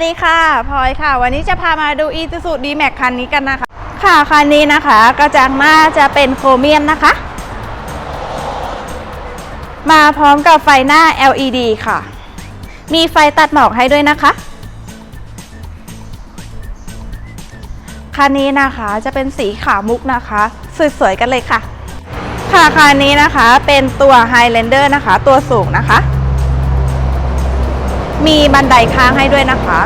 วัสดีค่ะพลอยค่ะ วันนี้จะพามาดู i s u z u D-Max คันนี้กันนะคะ ค่ะคันนี้นะคะกระจังหน้าจะเป็นโครเมียมนะคะ มาพร้อมกับไฟหน้า LED ค่ะ มีไฟตัดหมอกให้ด้วยนะคะคันนี้นะคะจะเป็นสีขาวมุกนะคะ สวยๆกันเลยค่ะ ค่ะคันนี้นะคะเป็นตัว Highlander นะคะ ตัวสูงนะคะ มีบันไดค้างให้ด้วยนะคะ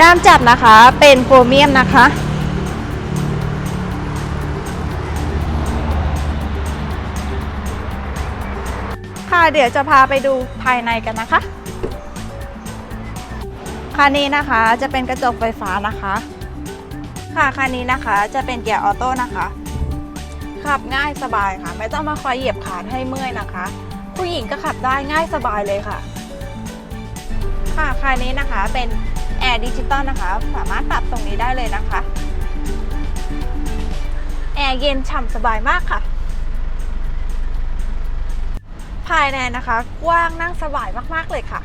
ด้ามจับนะคะเป็นโครเมียมนะคะ ค่ะเดี๋ยวจะพาไปดูภายในกันนะคะคันนี้นะคะจะเป็นกระจกไฟฟ้านะคะ ค่ะคันนี้นะคะจะเป็นเกียร์ออโต้นะคะ ขับง่ายสบายค่ะ ไม่ต้องมาคอยเหยียบขาให้เมื่อยนะคะ ผู้หญิงก็ขับได้ง่ายสบายเลยค่ะ ค่ะคันนี้นะคะเป็นแอร์ดิจิตอลนะคะ สามารถปรับตรงนี้ได้เลยนะคะ แอร์เย็นฉ่ำสบายมากค่ะ ภายในนะคะ กว้างนั่งสบายมากๆเลยค่ะ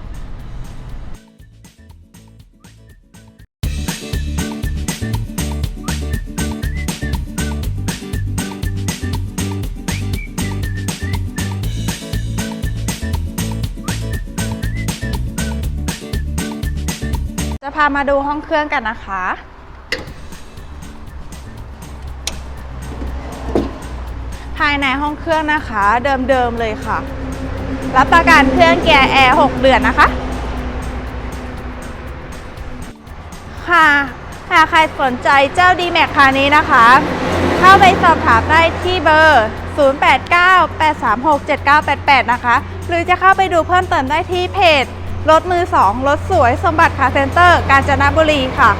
พามาดูห้องเครื่องกันนะคะ ภายในห้องเครื่องนะคะ เดิมๆเลยค่ะ รับประกันเครื่องแกร์แอร์ 6 เดือนนะคะ ค่ะหากใครสนใจเจ้า d m a x คันนี้นะคะ เข้าไปสอบถามได้ที่เบอร์ 0898367988 นะคะ หรือจะเข้าไปดูเพิ่มเติมได้ที่เพจ รถมือ 2 รถสวยสมบัติคาร์เซ็นเตอร์ กาญจนบุรีค่ะ